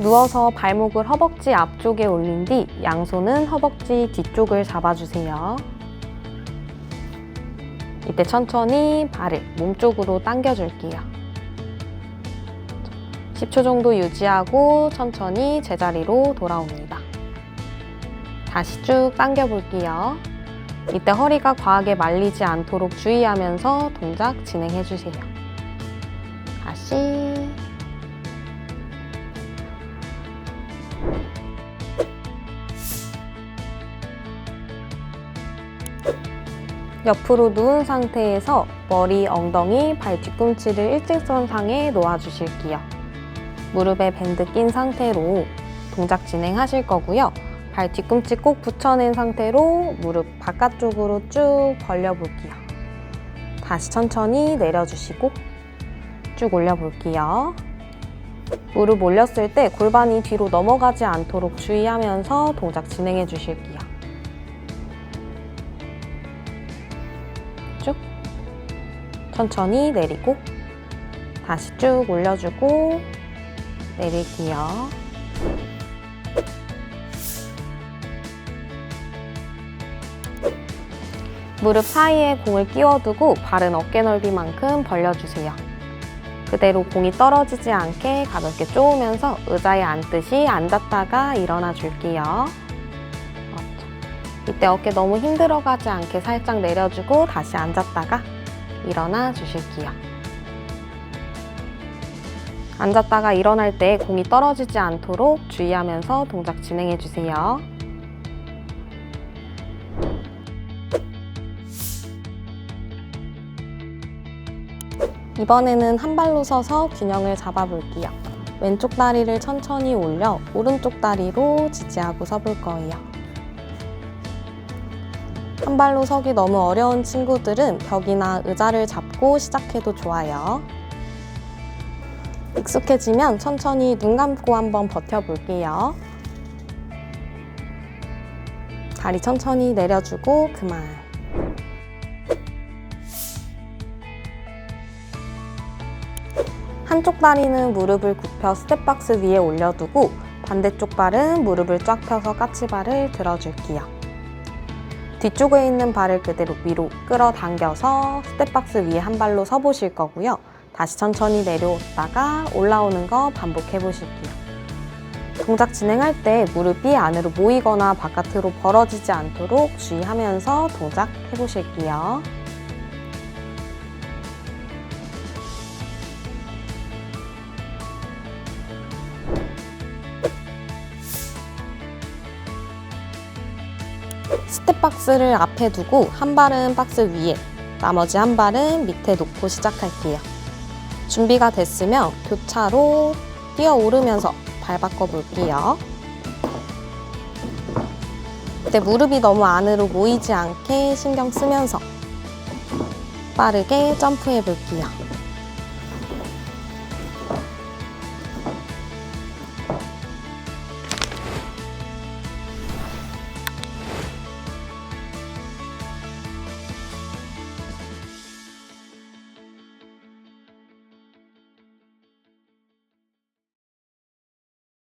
누워서 발목을 허벅지 앞쪽에 올린 뒤 양손은 허벅지 뒤쪽을 잡아주세요. 이때 천천히 발을 몸쪽으로 당겨줄게요. 10초 정도 유지하고 천천히 제자리로 돌아옵니다. 다시 쭉 당겨볼게요. 이때 허리가 과하게 말리지 않도록 주의하면서 동작 진행해주세요. 다시 옆으로 누운 상태에서 머리, 엉덩이, 발 뒤꿈치를 일직선 상에 놓아주실게요. 무릎에 밴드 낀 상태로 동작 진행하실 거고요. 발 뒤꿈치 꼭 붙여낸 상태로 무릎 바깥쪽으로 쭉 벌려볼게요. 다시 천천히 내려주시고 쭉 올려볼게요. 무릎 올렸을 때 골반이 뒤로 넘어가지 않도록 주의하면서 동작 진행해 주실게요. 쭉 천천히 내리고 다시 쭉 올려주고 내릴게요. 무릎 사이에 공을 끼워두고 발은 어깨 넓이만큼 벌려주세요. 그대로 공이 떨어지지 않게 가볍게 쪼으면서 의자에 앉듯이 앉았다가 일어나 줄게요. 이때 어깨 너무 힘들어가지 않게 살짝 내려주고 다시 앉았다가 일어나 주실게요. 앉았다가 일어날 때 공이 떨어지지 않도록 주의하면서 동작 진행해 주세요. 이번에는 한 발로 서서 균형을 잡아볼게요. 왼쪽 다리를 천천히 올려 오른쪽 다리로 지지하고 서볼 거예요. 한 발로 서기 너무 어려운 친구들은 벽이나 의자를 잡고 시작해도 좋아요. 익숙해지면 천천히 눈 감고 한번 버텨볼게요. 다리 천천히 내려주고 그만. 한쪽 다리는 무릎을 굽혀 스텝박스 위에 올려두고 반대쪽 발은 무릎을 쫙 펴서 까치발을 들어줄게요. 뒤쪽에 있는 발을 그대로 위로 끌어당겨서 스텝박스 위에 한 발로 서보실 거고요. 다시 천천히 내려오다가 올라오는 거 반복해 보실게요. 동작 진행할 때 무릎이 안으로 모이거나 바깥으로 벌어지지 않도록 주의하면서 동작 해보실게요. 스텝박스를 앞에 두고 한 발은 박스 위에, 나머지 한 발은 밑에 놓고 시작할게요. 준비가 됐으면 교차로 뛰어 오르면서 발 바꿔 볼게요. 이때 무릎이 너무 안으로 모이지 않게 신경 쓰면서 빠르게 점프해 볼게요.